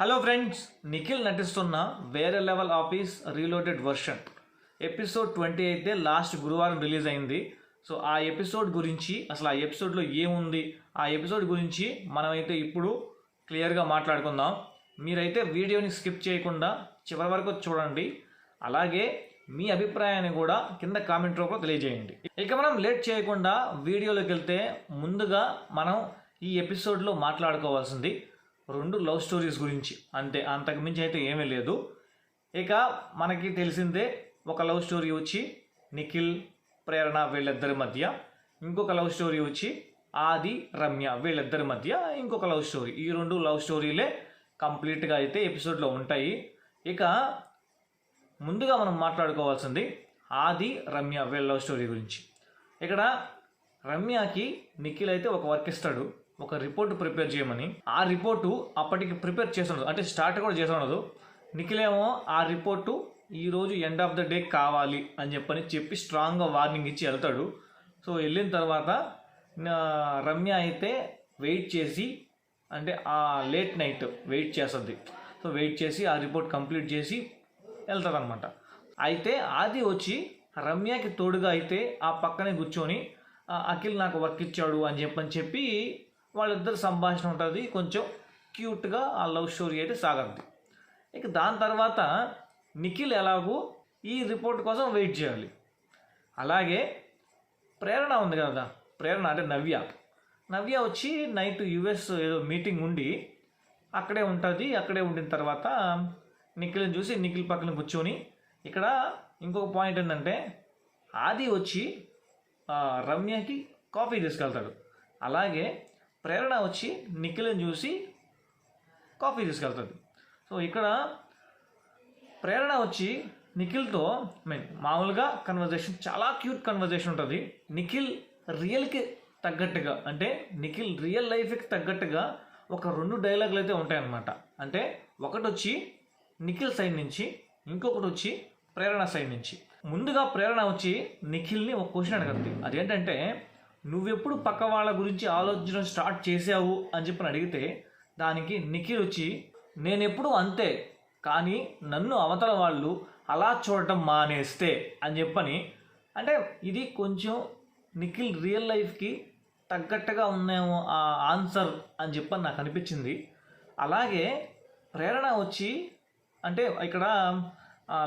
Hello friends Nikhil నటిస్తున్న వేరే level office reloaded version. Episode twenty అయితే లాస్ట్ గురువారం రిలీజ్ అయింది. సో ఆ ఎపిసోడ్ గురించి అసలు ఆ ఎపిసోడ్లో ఏముంది? ఆ ఎపిసోడ్ గురించి మనమైతే ఇప్పుడు క్లియర్గా మాట్లాడుకుందాం. మీరైతే వీడియోని స్కిప్ చేయకుండా చివరి వరకు చూడండి. అలాగే మీ అభిప్రాయాన్ని కూడా కింద కామెంట్ రూపంలో తెలియజేయండి. ఇక మనం లేట్ చేయకుండా వీడియోలోకి వెళ్తే ముందుగా మనం ఈ ఎపిసోడ్లో మాట్లాడుకోవాల్సింది రెండు లవ్ స్టోరీస్ గురించి. అంతే అంతకు మించి అయితే ఏమీ లేదు. ఇక మనకి తెలిసిందే ఒక లవ్ స్టోరీ వచ్చి నిఖిల్ ప్రేరణ వీళ్ళిద్దరి మధ్య. ఇంకొక లవ్ స్టోరీ వచ్చి ఆది రమ్య వీళ్ళిద్దరి మధ్య ఇంకొక లవ్ స్టోరీ. ఈ రెండు లవ్ స్టోరీలే కంప్లీట్గా అయితే ఎపిసోడ్లో ఉంటాయి. ఇక ముందుగా మనం మాట్లాడుకోవాల్సింది ఆది రమ్య వీళ్ళ లవ్ స్టోరీ గురించి. ఇక్కడ రమ్యకి నిఖిల్ అయితే ఒక వర్క్ ఇస్తాడు. ఒక రిపోర్ట్ ప్రిపేర్ చేయమని. ఆ రిపోర్టు అప్పటికి ప్రిపేర్ చేస్తున్నాడు అంటే స్టార్ట్ కూడా చేస్తున్నాడు నిఖిల్ ఏమో ఆ రిపోర్టు ఈరోజు ఎండ్ ఆఫ్ ద డే కావాలి అని చెప్పని చెప్పి స్ట్రాంగ్గా వార్నింగ్ ఇచ్చి వెళ్తాడు. సో వెళ్ళిన తర్వాత రమ్య అయితే వెయిట్ చేసి అంటే ఆ లేట్ నైట్ వెయిట్ చేస్తుంది. సో వెయిట్ చేసి ఆ రిపోర్ట్ కంప్లీట్ చేసి వెళ్తారనమాట అయితే ఆది వచ్చి రమ్యకి తోడుగా అయితే ఆ పక్కనే కూర్చొని అఖిల్ నాకు వర్క్ ఇచ్చాడు అని చెప్పని చెప్పి వాళ్ళిద్దరు సంభాషణ ఉంటుంది. కొంచెం క్యూట్గా ఆ లవ్ స్టోరీ అయితే సాగద్ది ఇక దాని తర్వాత నిఖిల్ ఎలాగూ ఈ రిపోర్ట్ కోసం వెయిట్ చేయాలి. అలాగే ప్రేరణ ఉంది కదా. ప్రేరణ అంటే నవ్య. నవ్య వచ్చి నైట్ యుఎస్ ఏదో మీటింగ్ ఉండి అక్కడే ఉంటుంది. అక్కడే ఉండిన తర్వాత నిఖిల్ని చూసి నిఖిల్ పక్కన కూర్చొని ఇక్కడ ఇంకొక పాయింట్ ఏంటంటే ఆది వచ్చి రమ్యకి కాఫీ తీసుకెళ్తాడు. అలాగే ప్రేరణ వచ్చి నిఖిల్ని చూసి కాఫీ తీసుకెళ్తుంది. సో ఇక్కడ ప్రేరణ వచ్చి నిఖిల్తో మీన్ మామూలుగా కన్వర్జేషన్ చాలా క్యూట్ కన్వర్జేషన్ ఉంటుంది. నిఖిల్ రియల్కి తగ్గట్టుగా అంటే నిఖిల్ రియల్ లైఫ్కి తగ్గట్టుగా ఒక రెండు డైలాగులు అయితే ఉంటాయన్నమాట. అంటే ఒకటి వచ్చి నిఖిల్ సైడ్ నుంచి ఇంకొకటి వచ్చి ప్రేరణ సైడ్ నుంచి. ముందుగా ప్రేరణ వచ్చి నిఖిల్ని ఒక క్వశ్చన్ అడగద్ది అదేంటంటే నువ్వెప్పుడు పక్క వాళ్ళ గురించి ఆలోచన స్టార్ట్ చేసావు అని చెప్పని అడిగితే దానికి నిఖిల్ వచ్చి నేనెప్పుడు అంతే కానీ నన్ను అవతల వాళ్ళు అలా చూడటం మానేస్తే అని చెప్పని అంటే ఇది కొంచెం నిఖిల్ రియల్ లైఫ్కి తగ్గట్టుగా ఉన్నాయేమో ఆ ఆన్సర్ అని చెప్పని నాకు అనిపించింది. అలాగే ప్రేరణ వచ్చి అంటే ఇక్కడ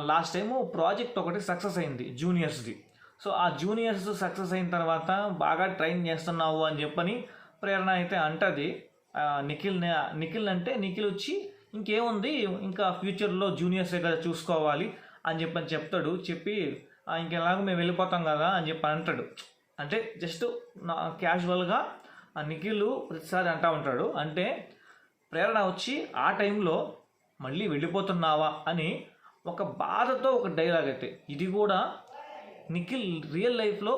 లాస్ట్ టైము ప్రాజెక్ట్ ఒకటి సక్సెస్ అయింది జూనియర్స్ది. సో ఆ జూనియర్స్ సక్సెస్ అయిన తర్వాత బాగా ట్రైన్ చేస్తున్నావు అని చెప్పని ప్రేరణ అయితే అంటది. నిఖిల్ నిఖిల్ అంటే నిఖిల్ వచ్చి ఇంకేముంది? ఇంకా ఫ్యూచర్లో జూనియర్స్ కదా చూసుకోవాలి అని చెప్పని చెప్తాడు. చెప్పి ఇంకెలాగో మేము వెళ్ళిపోతాం కదా అని చెప్పి అంటాడు. అంటే జస్ట్ నా క్యాజువల్గా ఆ నిఖిల్ ప్రతిసారి అంటా ఉంటాడు. అంటే ప్రేరణ వచ్చి ఆ టైంలో మళ్ళీ వెళ్ళిపోతున్నావా అని ఒక బాధతో ఒక డైలాగ్ అయితే. ఇది కూడా నిఖిల్ రియల్ లైఫ్లో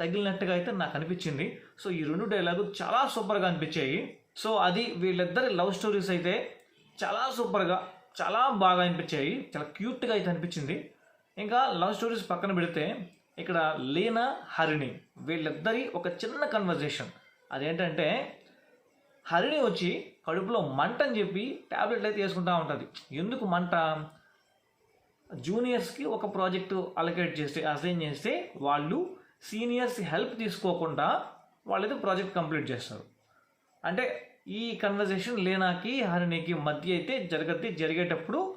తగిలినట్టుగా అయితే నాకు అనిపించింది. సో ఈ రెండు డైలాగు చాలా సూపర్గా అనిపించాయి. సో అది వీళ్ళిద్దరి లవ్ స్టోరీస్ అయితే చాలా సూపర్గా చాలా బాగా అనిపించాయి. చాలా క్యూట్గా అయితే అనిపించింది. ఇంకా లవ్ స్టోరీస్ పక్కన పెడితే ఇక్కడ లీనా హరిణి వీళ్ళిద్దరి ఒక చిన్న కన్వర్జేషన్ అదేంటంటే హరిణి వచ్చి కడుపులో మంట అని చెప్పి ట్యాబ్లెట్లు అయితే వేసుకుంటా ఉంటుంది. ఎందుకు మంట? జూనియర్స్కి ఒక ప్రాజెక్టు అలొకేట్ చేస్తే అసైన్ చేస్తే వాళ్ళు సీనియర్స్ హెల్ప్ తీసుకోకుండా వాళ్ళైతే ప్రాజెక్ట్ కంప్లీట్ చేస్తారు. అంటే ఈ కన్వర్జేషన్ లేనాకి హరిణికి మధ్య అయితే జరగద్ది. జరిగేటప్పుడు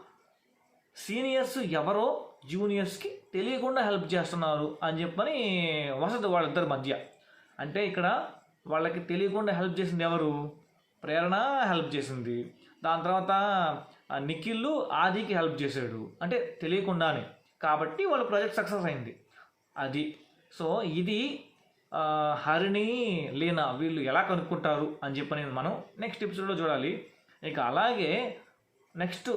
సీనియర్స్ ఎవరో జూనియర్స్కి తెలియకుండా హెల్ప్ చేస్తున్నారు అని చెప్పని వసతి వాళ్ళిద్దరి మధ్య. అంటే ఇక్కడ వాళ్ళకి తెలియకుండా హెల్ప్ చేసింది ఎవరు? ప్రేరణ హెల్ప్ చేసింది. దాని తర్వాత నిఖిల్ ఆదికి హెల్ప్ చేశాడు. అంటే తెలియకుండానే. కాబట్టి వాళ్ళ ప్రాజెక్ట్ సక్సెస్ అయింది. అది. సో ఇది హరిణి లీనా వీళ్ళు ఎలా కనుక్కుంటారు అని చెప్పని మనం నెక్స్ట్ ఎపిసోడ్లో చూడాలి. ఇక అలాగే నెక్స్ట్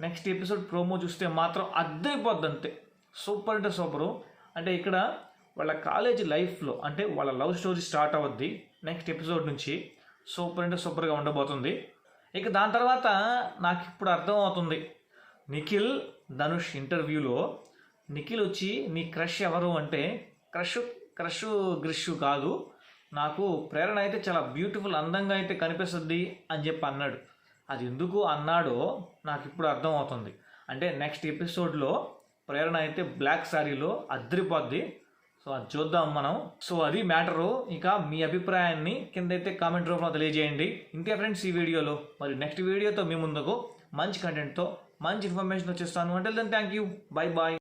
నెక్స్ట్ ఎపిసోడ్ ప్రోమో చూస్తే మాత్రం అద్దరిపోద్ది అంతే సూపర్ అంటే సూపరు. అంటే ఇక్కడ వాళ్ళ కాలేజీ లైఫ్లో అంటే వాళ్ళ లవ్ స్టోరీ స్టార్ట్ అవుద్ది నెక్స్ట్ ఎపిసోడ్ నుంచి. సూపర్ అంటే సూపర్గా ఉండబోతుంది. ఇక దాని తర్వాత నాకు ఇప్పుడు అర్థమవుతుంది. నిఖిల్ ధనుష్ ఇంటర్వ్యూలో నిఖిల్ వచ్చి నీ క్రష్ ఎవరు? అంటే క్రష్ క్రష్ గ్రిష్ కాదు. నాకు ప్రేరణ అయితే చాలా బ్యూటిఫుల్ అందంగా అయితే కనిపిస్తుంది అని చెప్పి అన్నాడు. అది ఎందుకు అన్నాడో నాకు ఇప్పుడు అర్థమవుతుంది. అంటే నెక్స్ట్ ఎపిసోడ్లో ప్రేరణ అయితే బ్లాక్ శారీలో అద్దరిపోద్ది సో అది చూద్దాం మనం. సో అది మ్యాటరు. ఇంకా మీ అభిప్రాయాన్ని కింద అయితే కామెంట్ రూపంలో తెలియజేయండి. ఇంతే ఫ్రెండ్స్ ఈ వీడియోలో. మరి నెక్స్ట్ వీడియోతో మీ ముందుకు మంచి కంటెంట్తో మంచి ఇన్ఫర్మేషన్ వచ్చేస్తాను. అంటే then thank you bye bye